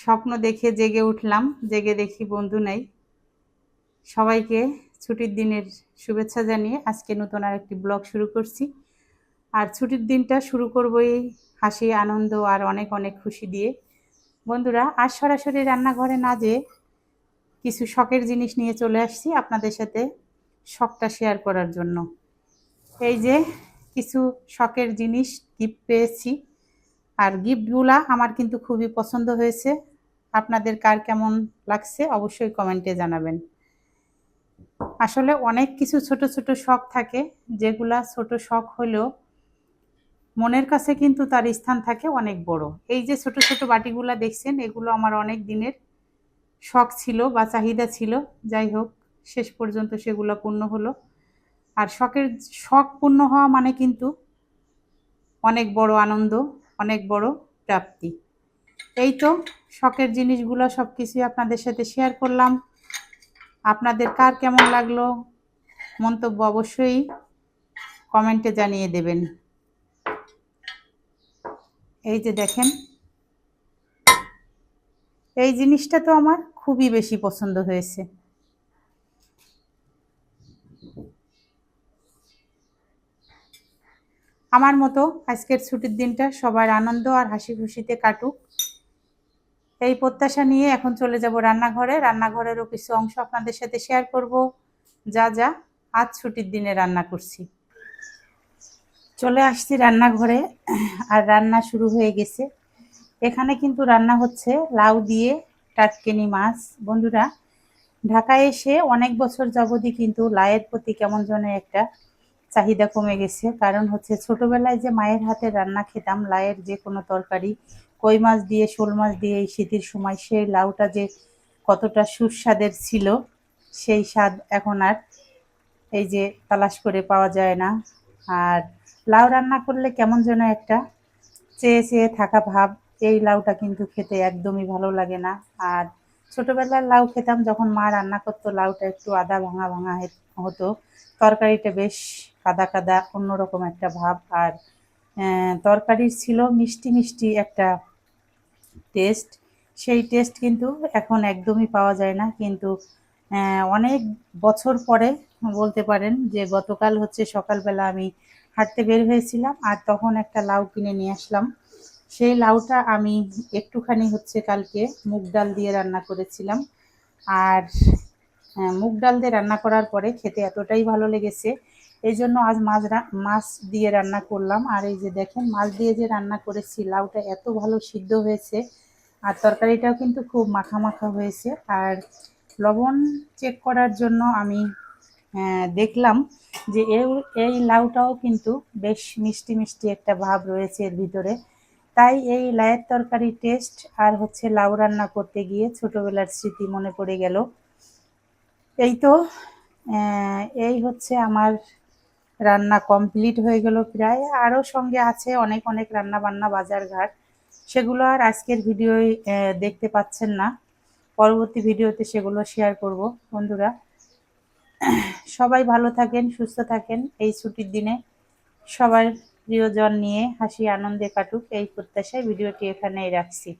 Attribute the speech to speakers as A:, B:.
A: স্বপ্ন দেখে জেগে উঠলাম, জেগে দেখি বন্ধু নাই। সবাইকে ছুটির দিনের শুভেচ্ছা জানিয়ে আজকে নতুন আর একটি ব্লগ শুরু করছি। আর ছুটির দিনটা শুরু করব এই হাসি, আনন্দ আর অনেক অনেক খুশি দিয়ে। বন্ধুরা, আজ সরাসরি রান্নাঘরে না যেয়ে কিছু শখের জিনিস নিয়ে চলে আসছি আপনাদের সাথে শখটা শেয়ার করার জন্য। এই যে কিছু শখের জিনিস গিফট পেয়েছি। আর গিফটগুলা আমার কিন্তু খুবই পছন্দ হয়েছে। আপনাদের কার কেমন লাগছে অবশ্যই কমেন্টে জানাবেন। আসলে অনেক কিছু ছোট ছোট শখ থাকে, যেগুলা ছোট শখ হলেও মনের কাছে কিন্তু তার স্থান থাকে অনেক বড়। এই যে ছোট ছোট বাটিগুলা দেখছেন, এগুলো আমার অনেক দিনের শখ ছিল বা চাহিদা ছিল। যাই হোক, শেষ পর্যন্ত সেগুলো পূর্ণ হলো। আর শখের, শখ পূর্ণ হওয়া মানে কিন্তু অনেক বড় আনন্দ। অনেক বড় প্রাপ্তি। এই তো শখের জিনিসগুলো সব কিছুই আপনাদের সাথে শেয়ার করলাম। আপনাদের কার কেমন লাগল মন্তব্য অবশ্যই কমেন্টে জানিয়ে দেবেন। এই যে দেখেন, এই জিনিসটা তো আমার খুবই বেশি পছন্দ হয়েছে। আমার মতো আজকের ছুটির দিনটা সবার আনন্দ আর হাসি খুশিতে কাটুক। এই প্রত্যাশা নিয়ে এখন চলে যাব রান্নাঘরে। রান্নাঘরেরও কিছু অংশ আপনাদের সাথে শেয়ার করব। যা যা আজ ছুটির দিনে রান্না করছি। চলে আসছি রান্নাঘরে। আর রান্না শুরু হয়ে গেছে। এখানে কিন্তু রান্না হচ্ছে লাউ দিয়ে টাটকেনি মাছ। বন্ধুরা, ঢাকায় এসে অনেক বছর যাবতই কিন্তু লায়ের প্রতি কেমন যেন একটা চাহিদা কমে গেছে। কারণ হচ্ছে ছোটবেলায় যে মায়ের হাতে রান্না খেতাম, লায়ের যে কোনো তরকারি, কই মাছ দিয়ে, শোল মাছ দিয়ে এই শীতের সময় সেই লাউটা যে কতটা সুস্বাদের ছিল, সেই স্বাদ এখন আর এই যে তালাশ করে পাওয়া যায় না। আর লাউ রান্না করলে কেমন যেন একটা চেয়ে চেয়ে থাকা ভাব, এই লাউটা কিন্তু খেতে একদমই ভালো লাগে না। আর ছোটোবেলার লাউ খেতাম, যখন মা রান্না করতো, লাউটা একটু আদা ভাঙা ভাঙা হতো, তরকারিটা বেশ কাদা কাদা, অন্যরকম একটা ভাব। আর তরকারির ছিল মিষ্টি মিষ্টি একটা টেস্ট সেই টেস্ট কিন্তু এখন একদমই পাওয়া যায় না। কিন্তু অনেক বছর পরে বলতে পারেন যে, গতকাল হচ্ছে সকালবেলা আমি হাঁটতে বের হয়েছিলাম আর তখন একটা লাউ কিনে নিয়ে আসলাম। সেই লাউটা আমি একটুখানি হচ্ছে কালকে মুগ ডাল দিয়ে রান্না করেছিলাম। আর মুগ ডাল দিয়ে রান্না করার পরে খেতে এতটাই ভালো লেগেছে এই জন্য আজ মাছ মাছ দিয়ে রান্না করলাম। আর এই যে দেখেন, মাছ দিয়ে যে রান্না করেছি, লাউটা এত ভালো সিদ্ধ হয়েছে। আর তরকারিটাও কিন্তু খুব মাখা মাখা হয়েছে। আর লবণ চেক করার জন্য আমি দেখলাম যে এই লাউটাও কিন্তু বেশ মিষ্টি মিষ্টি একটা ভাব রয়েছে এর ভিতরে। তাই এই লায়ের তরকারি টেস্ট আর হচ্ছে লাউ রান্না করতে গিয়ে ছোটোবেলার স্মৃতি মনে পড়ে গেল। এই তো এই হচ্ছে আমার রান্না কমপ্লিট হয়ে গেল প্রায়। আরও সঙ্গে আছে অনেক অনেক রান্না বান্না বাজার ঘাট। সেগুলো আর আজকের ভিডিওয় দেখতে পাচ্ছেন না। পরবর্তী ভিডিওতে সেগুলো শেয়ার করব, বন্ধুরা। সবাই ভালো থাকেন, সুস্থ থাকেন। এই ছুটির দিনে সবার প্রিয়জন নিয়ে হাসি আনন্দে কাটুক। এই প্রত্যাশায় ভিডিওটি এখানেই রাখছি।